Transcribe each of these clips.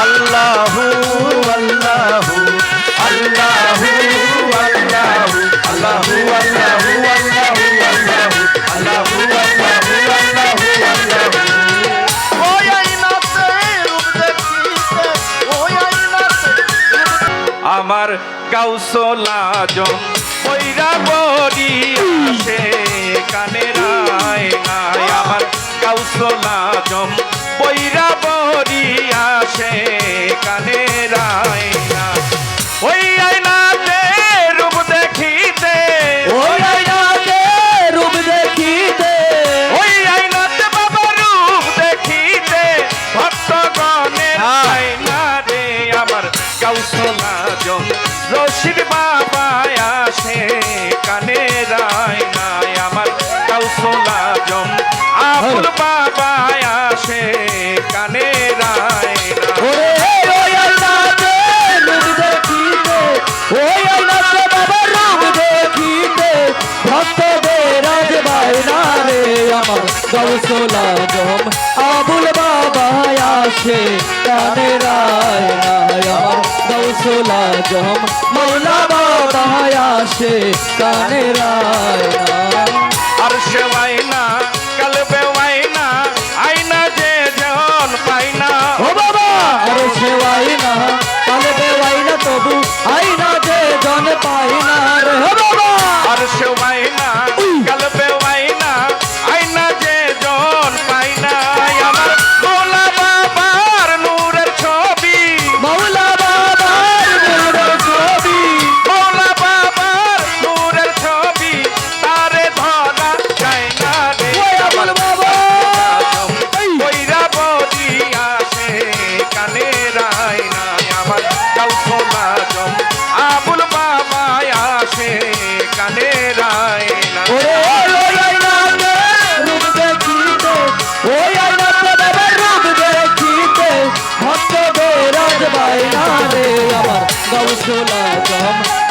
আল্লাহু আল্লাহু আল্লাহু আল্লাহু আল্লাহু আল্লাহু আমার কাউসলা জন বড়ি আসে কানে রায় আমার কাউসলা জম পৈরা বরিয়া সে কানে রায় ওই গৌসল আজম আবুল বাবা আসে, কানে রায় আমার গৌসল আজম মৌলা বাবা আসে, কানে রায় আর সেবায় না গানে রায় না।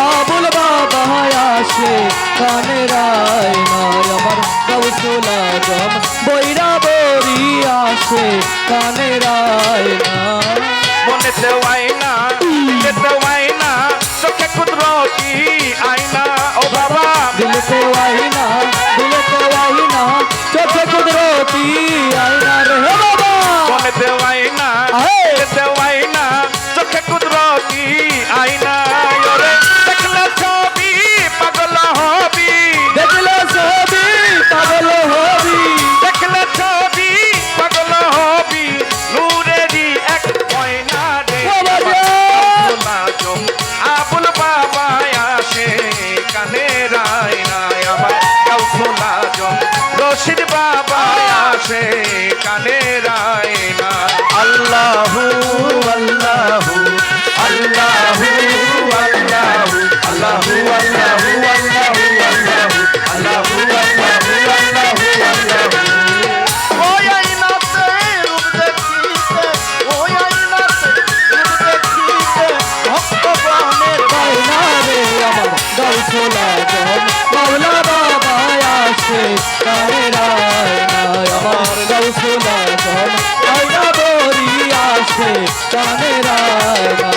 আবুল বাবা আসে কানে রায় না আমার গৌসলা জম বৈরা বরি আসে কানে রায় না মনেতে ওয়াইনা মনেতে ওয়াইনা চোখে কুদরতি মুর্শিদ বাবা আছে কানে রায় না আল্লাহু আল্লাহ চাঁদেরা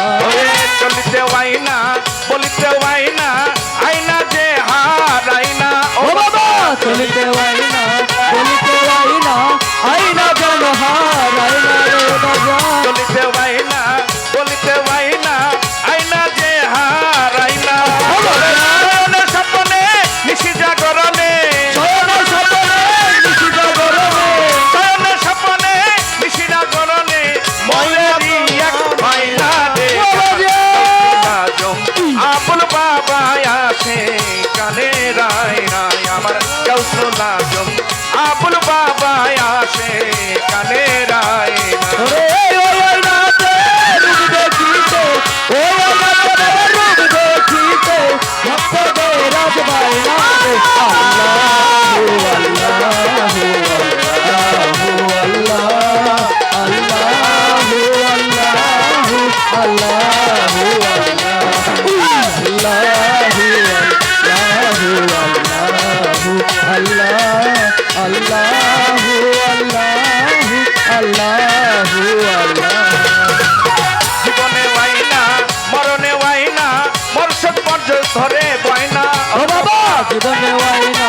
ধরে বয়না ও বাবা জীবনে ওয়াইনা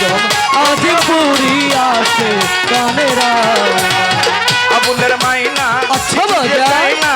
যখন আজি পুরি আছে কানেরা আবুলের মাইনা আচ্ছা বাজায় না